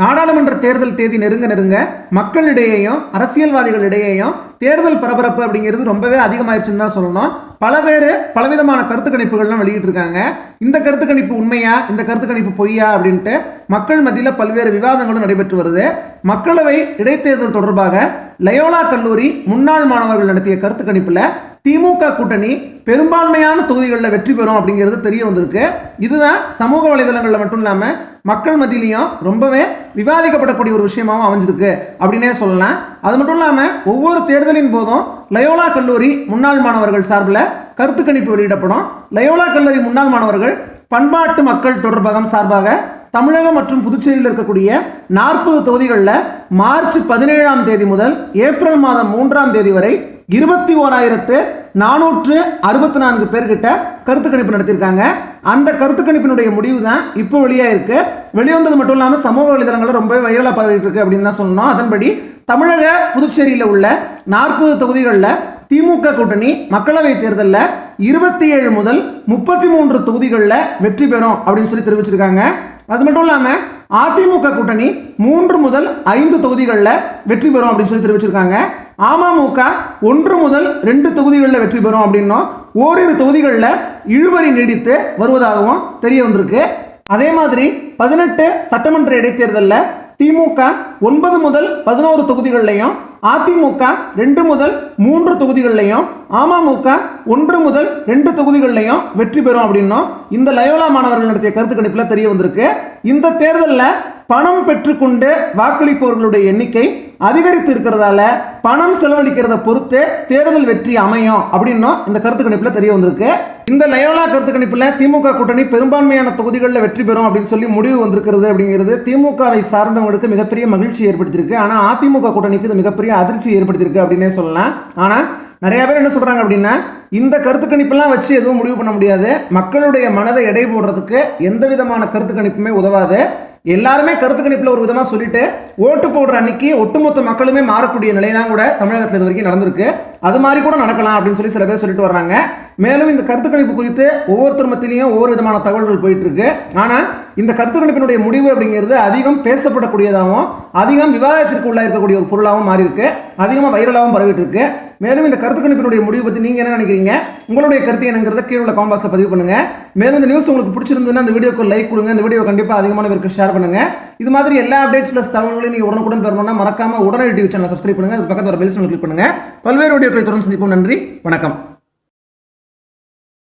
நாடாளுமன்ற தேர்தல் தேதி நெருங்க நெருங்க மக்களிடையேயும் அரசியல்வாதிகளிடையேயும் தேர்தல் பரபரப்பு அப்படிங்கிறது ரொம்பவே அதிகமாயிருச்சுன்னு தான் சொல்லணும். பல பேர் பலவிதமான கருத்து கணிப்புகள்லாம் வெளியிட்டு இருக்காங்க இந்த கருத்து கணிப்பு உண்மையா? இந்த கருத்து கணிப்பு பொய்யா? அப்படின்ட்டு மக்கள் மத்தியில் பல்வேறு விவாதங்களும் நடைபெற்று வருது. மக்களவை இடைத்தேர்தல் தொடர்பாக லயோலா கல்லூரி முன்னாள் மாணவர்கள் நடத்திய கருத்து கணிப்பில் திமுக கூட்டணி பெரும்பான்மையான தொகுதிகளில் வெற்றி பெறும் அப்படிங்கிறது தெரிய வந்திருக்கு. இதுதான் சமூக வலைதளங்களில் மட்டும் இல்லாமல் மக்கள் மத்தியிலையும் ரொம்பவே விவாதிக்கப்படக்கூடிய ஒரு விஷயமாகவும் அமைஞ்சிருக்கு அப்படின்னே சொல்லலாம். அது மட்டும் இல்லாமல் ஒவ்வொரு தேர்தலின் போதும் லயோலா கல்லூரி முன்னாள் மாணவர்கள் சார்பில் கருத்து கணிப்பு வெளியிடப்படும். லயோலா கல்லூரி முன்னாள் மாணவர்கள் பண்பாட்டு மக்கள் தொடர்பகம் சார்பாக தமிழகம் மற்றும் புதுச்சேரியில் இருக்கக்கூடிய நாற்பது தொகுதிகளில் மார்ச் பதினேழாம் தேதி முதல் ஏப்ரல் மாதம் மூன்றாம் தேதி வரை இருபத்தி ஓராயிரத்து நானூற்று அறுபத்தி நான்கு பேர்கிட்ட கருத்து கணிப்பு நடத்தியிருக்காங்க. அந்த கருத்து கணிப்பினுடைய முடிவு தான் இப்போ வெளியாக இருக்குது வெளிவந்தது மட்டும் இல்லாமல் சமூக வலைதளங்களில் ரொம்ப வைரலாக பரவிட்டு இருக்கு அப்படின்னு தான் சொல்லணும். அதன்படி தமிழக புதுச்சேரியில் உள்ள நாற்பது தொகுதிகளில் திமுக கூட்டணி மக்களவை தேர்தலில் இருபத்தி ஏழு முதல் முப்பத்தி மூன்று தொகுதிகளில் வெற்றி பெறும் அப்படின்னு சொல்லி தெரிவிச்சிருக்காங்க. அது மட்டும் இல்லாமல் அதிமுக கூட்டணி மூன்று முதல் ஐந்து தொகுதிகளில் வெற்றி பெறும் அப்படின்னு சொல்லி தெரிவிச்சிருக்காங்க. அமமுக ஒன்று முதல் ரெண்டு தொகுதிகளில் வெற்றி பெறும் அப்படின்னும். ஓரிரு தொகுதிகளில் இழுபறி நீடித்து வருவதாகவும் தெரிய வந்திருக்கு. அதே மாதிரி பதினெட்டு சட்டமன்ற இடைத்தேர்தலில் திமுக ஒன்பது முதல் பதினோரு தொகுதிகளிலையும் அதிமுக ரெண்டு முதல் மூன்று தொகுதிகளிலையும் அமமுக ஒன்று முதல் ரெண்டு தொகுதிகளிலையும் வெற்றி பெறும் அப்படின்னும். இந்த லயோலா மாணவர்கள் நடத்திய கருத்து கணிப்பில் தெரிய வந்திருக்கு. இந்த தேர்தலில் பணம் பெற்றுக்கொண்டு வாக்களிப்பவர்களுடைய எண்ணிக்கை அதிகரித்து இருக்கிறதால பணம் செலவழிக்கிறத பொறுத்து தேர்தல் வெற்றி அமையும் அப்படின்னும் இந்த கருத்து கணிப்பில் தெரிய வந்திருக்கு. இந்த லயோலா கருத்து கணிப்பில் திமுக கூட்டணி பெரும்பான்மையான தொகுதிகளில் வெற்றி பெறும் அப்படின்னு சொல்லி முடிவு வந்திருக்கிறது அப்படிங்கிறது திமுகவை சார்ந்தவங்களுக்கு மிகப்பெரிய மகிழ்ச்சி ஏற்படுத்தியிருக்கு. ஆனால் அதிமுக கூட்டணிக்கு இது மிகப்பெரிய அதிர்ச்சி ஏற்படுத்தியிருக்கு அப்படின்னே சொல்லலாம். ஆனால் நிறைய பேர் என்ன சொல்கிறாங்க அப்படின்னா இந்த கருத்து கணிப்பெல்லாம் வச்சு எதுவும் முடிவு பண்ண முடியாது. மக்களுடைய மனதை எடை போடுறதுக்கு எந்த விதமான கருத்து கணிப்புமே உதவாது. எல்லாருமே கருத்து கணிப்பில் ஒரு விதமாக சொல்லிட்டு ஓட்டு போடுற அன்னைக்கு ஒட்டுமொத்த மக்களுமே மாறக்கூடிய நிலையெல்லாம் கூட தமிழகத்தில் இது வரைக்கும் நடந்திருக்கு. அது மாதிரி கூட நடக்கலாம் அப்படின்னு சொல்லி சில பேர் சொல்லிட்டு வர்றாங்க. மேலும் இந்த கருத்து கணிப்பு குறித்து ஒவ்வொருத்தர் மத்தியிலையும் ஒவ்வொரு விதமான தகவல்கள் போயிட்டு இருக்கு ஆனால் இந்த கருத்து கணிப்பினுடைய முடிவு அப்படிங்கிறது அதிகம் பேசப்படக்கூடியதாகவும் அதிகம் விவாதத்திற்கு உள்ள இருக்கக்கூடிய ஒரு பொருளாகவும் மாறி இருக்கு அதிகமாக வைரலாகவும் பரவிட்டு இருக்கு மேலும் இந்த கருத்து கணிப்பினுடைய முடிவு பற்றி நீங்கள் என்ன நினைக்கிறீங்க? உங்களுடைய கருத்து என்னங்கிறத கீழே உள்ள காம்பாக்ஸை பதிவு பண்ணுங்க. மேலும் இந்த நியூஸ் உங்களுக்கு பிடிச்சிருந்ததுன்னா அந்த வீடியோக்கு லைக் கொடுங்க. இந்த வீடியோ கண்டிப்பாக அதிகமான பேருக்கு ஷேர் பண்ணுங்க. இது மாதிரி எல்லா அப்டேட்ஸ் ப்ளஸ் தகவல்களையும் நீங்கள் உடனுக்குடன் பெறணும்னா மறக்காம உடனே யூடியூப் சேனல் சப்ஸ்கிரைப் பண்ணுங்க. அது பக்கத்தில் ஒரு பெல்ஸ் கிளிக் பண்ணுங்க. பல்வேறு வீடியோக்களை தொடர்ந்து சந்திப்போம். நன்றி. வணக்கம்.